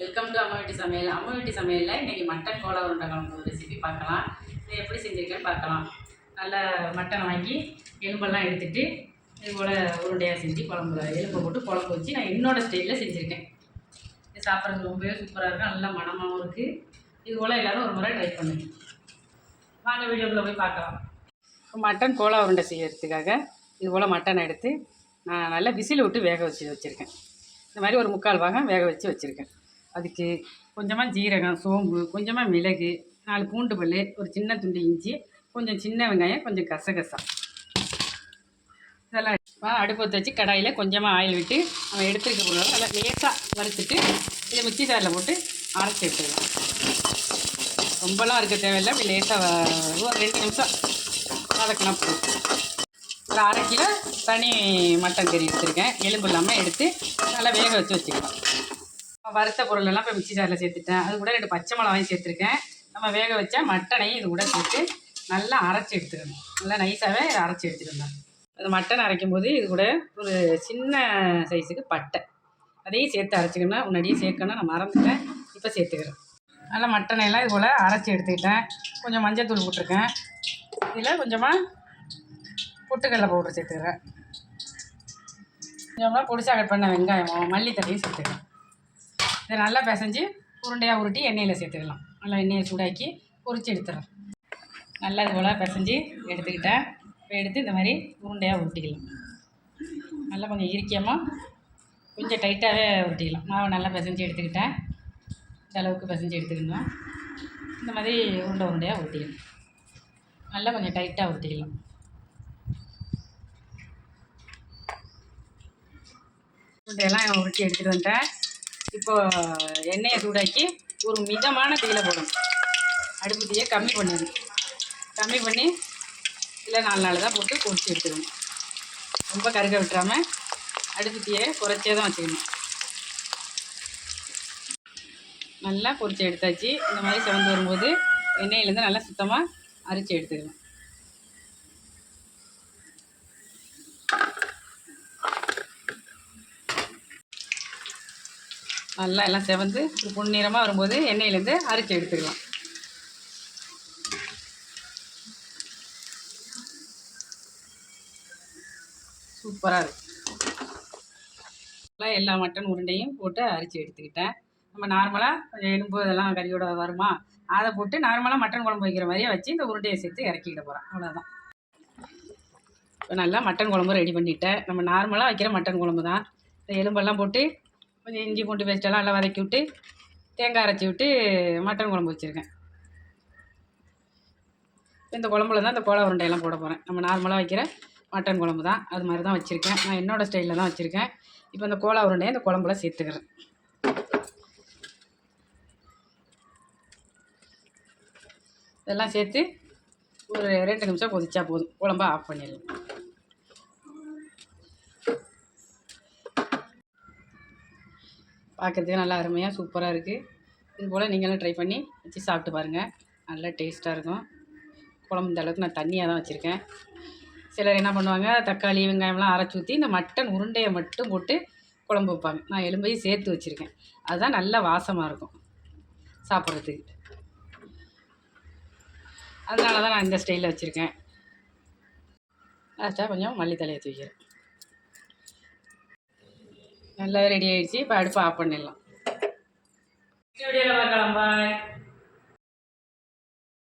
Welcome to அம்மாவீட்டு சமையல். அம்மாவீட்டு சமையலில் இன்றைக்கி மட்டன் கோலா உருண்டை குழம்பு ரெசிபி பார்க்கலாம். இதை எப்படி செஞ்சுருக்கேன்னு பார்க்கலாம். நல்லா மட்டன் வாங்கி எலும்பெல்லாம் எடுத்துகிட்டு இது போல் உருண்டையாக செஞ்சு குழம்பு எலும்பை போட்டு குழம்பு வச்சு நான் என்னோடய ஸ்டைலில் செஞ்சுருக்கேன். இது சாப்பிட்றதுக்கு ரொம்பவே சூப்பராக இருக்கும் நல்லா மணமாகவும் இருக்குது இது போல் எல்லோரும் ஒரு முறை ட்ரை பண்ணுங்க. வாங்க வீடியோக்குள்ளே போய் பார்க்கலாம். மட்டன் கோலா உருண்டை செய்யறதுக்காக இது போல் மட்டன் எடுத்து நான் நல்லா விசில் விட்டு வேக வச்சு வச்சுருக்கேன். இந்த மாதிரி ஒரு முக்கால் பாகம் வேக வச்சு வச்சுருக்கேன். அதுக்கு கொஞ்சமாக ஜீரகம் சோம்பு கொஞ்சமாக மிளகு நாலு பூண்டு பல் ஒரு சின்ன துண்டு இஞ்சி கொஞ்சம் சின்ன வெங்காயம் கொஞ்சம் கசகசா. இதெல்லாம் அடுப்பு வச்சு கடாயில் கொஞ்சமாக ஆயில் விட்டு நம்ம எடுத்துருக்க பொருள் நல்லா லேசாக வறுத்துட்டு இதை மிக்சி சாரில் போட்டு அரைச்சி எடுத்துக்கலாம். ரொம்பலாம் இருக்க தேவையில்லை அப்படி லேசாக ஒரு ரெண்டு நிமிஷம் வதக்கினா போதும். ஒரு அரை கிலோ தனி மட்டன் கறி எடுத்துருக்கேன். எலும்பு இல்லாமல் எடுத்து நல்லா வேக வச்சு வச்சுக்கலாம். வறுத்த பொருளெல்லாம் இப்போ மிக்சி ஜாரில் சேர்த்துட்டேன். அது கூட ரெண்டு பச்சை மிளகாயும் சேர்த்துருக்கேன். நம்ம வேக வச்ச மட்டனையும் இது கூட சேர்த்து நல்லா அரைச்சி எடுத்துக்கணும். நல்லா நைஸாகவே அரைச்சி எடுத்துக்கணும். அந்த மட்டன் அரைக்கும் போது இது கூட ஒரு சின்ன சைஸுக்கு பட்டை. அதையும் சேர்த்து அரைச்சிக்கணும். முன்னாடியே சேர்க்கணும். நான் மறந்துட்டேன். இப்போ சேர்த்துக்கிறேன். நல்லா மட்டனை எல்லாம் இது போல் அரைச்சி எடுத்துக்கிட்டேன். கொஞ்சம் மஞ்சள் தூள் போட்டிருக்கேன். இதில் கொஞ்சமாக பொட்டுக்கடலை பவுடர் சேர்த்துக்கிறேன். கொஞ்சமாக பொடிசாக கட் பண்ண வெங்காயம் மல்லித்தலையும் சேர்த்துக்கிறேன். இதை நல்லா பிசைஞ்சு உருண்டையாக உருட்டி எண்ணெயில் சேர்த்துக்கலாம். நல்லா எண்ணெயை சூடாக்கி பொறிச்சு எடுத்துடுறேன் நல்லா இது போல் பிசைஞ்சு எடுத்துக்கிட்டேன். இப்போ எடுத்து இந்த மாதிரி உருண்டையாக உருட்டிக்கலாம். நல்லா கொஞ்சம் இறுக்கியமாக கொஞ்சம் டைட்டாகவே உருட்டிக்கலாம். மாவை நல்லா பிசைஞ்சு எடுத்துக்கிட்டேன். இந்த அளவுக்கு பிசைஞ்சு எடுத்துக்கணும். இந்த மாதிரி உருண்டை உருண்டையாக உருட்டிக்கலாம். நல்லா கொஞ்சம் டைட்டாக உருட்டிக்கலாம். உருண்டையெல்லாம் உருட்டி எடுத்துகிட்டு வந்துட்டேன். இப்போ எண்ணெயை சூடாக்கி ஒரு மிதமான தீயில போடணும். அடுப்பு தீயை கம்மி பண்ணிடணும் கம்மி பண்ணி இல்லை நாலு நாள் தான் போட்டு பொரிச்சு எடுத்துக்கணும். ரொம்ப கருக விட்டுறாமல் அடுப்பு தீயை குறைச்சே தான் வச்சுக்கணும். நல்லா பொறிச்சு எடுத்தாச்சு. இந்த மாதிரி செவந்து வரும்போது எண்ணெயிலேருந்து நல்லா சுத்தமாக அரிச்சு எடுத்துக்கணும் நல்லா எல்லாம் செவந்து ஒரு பொன்னிறமாக வரும்போது எண்ணெயிலேருந்து அரிச்சு எடுத்துக்கலாம். சூப்பராக இருக்கும் நல்லா எல்லா மட்டன் உருண்டையும் போட்டு அரிச்சு எடுத்துக்கிட்டேன். நம்ம நார்மலாக கொஞ்சம் எலும்பு இதெல்லாம் கறியோட வருமா? அதை போட்டு நார்மலாக மட்டன் குழம்பு வைக்கிற மாதிரியே வச்சு இந்த உருண்டையை சேர்த்து இறக்கிக்கிட போகிறோம் அவ்வளோதான் இப்போ நல்லா மட்டன் குழம்பு ரெடி பண்ணிட்டேன். நம்ம நார்மலாக வைக்கிற மட்டன் குழம்பு தான் இந்த எலும்பெல்லாம் போட்டு கொஞ்சம் இஞ்சி பூண்டு பேஸ்ட்டெல்லாம் நல்லா வதக்கி விட்டு தேங்காய் அரைச்சி விட்டு மட்டன் குழம்பு வச்சுருக்கேன். இந்த குழம்புல தான் இந்த கோலா உருண்டையெல்லாம் போட போகிறேன் நம்ம நார்மலாக வைக்கிற மட்டன் குழம்பு தான். அது மாதிரி தான் வச்சுருக்கேன். நான் என்னோடய ஸ்டைலில் தான் வச்சுருக்கேன். இப்போ இந்த கோலா உருண்டையை இந்த குழம்புல சேர்த்துக்கிறேன். இதெல்லாம் சேர்த்து ஒரு ரெண்டு நிமிஷம் கொதிச்சா போதும். குழம்ப ஆஃப் பண்ணிடலாம். பார்க்குறதுக்கு நல்லா அருமையாக சூப்பராக இருக்குது இது போல் நீங்களும் ட்ரை பண்ணி வச்சு சாப்பிட்டு பாருங்கள் நல்லா டேஸ்ட்டாக இருக்கும். குழம்பு இந்த அளவுக்கு நான் தண்ணியாக தான் வச்சுருக்கேன். சிலர் என்ன பண்ணுவாங்க தக்காளி வெங்காயம்லாம் அரைச்சி ஊற்றி இந்த மட்டன் உருண்டையை மட்டும் போட்டு குழம்பு வைப்பாங்க. நான் எலும்பையும் சேர்த்து வச்சுருக்கேன். அதுதான் நல்ல வாசமாக இருக்கும் சாப்பிட்றதுக்கு. அதனால தான் நான் இந்த ஸ்டைலில் வச்சுருக்கேன். லாஸ்ட்டாக கொஞ்சம் மல்லித்தலையை தூக்கிறேன் நல்லா ரெடி ஆகிடுச்சு இப்போ அடுப்பு ஆஃப் பண்ணிடலாம். வீடியோவில் பார்க்கலாம். பாய்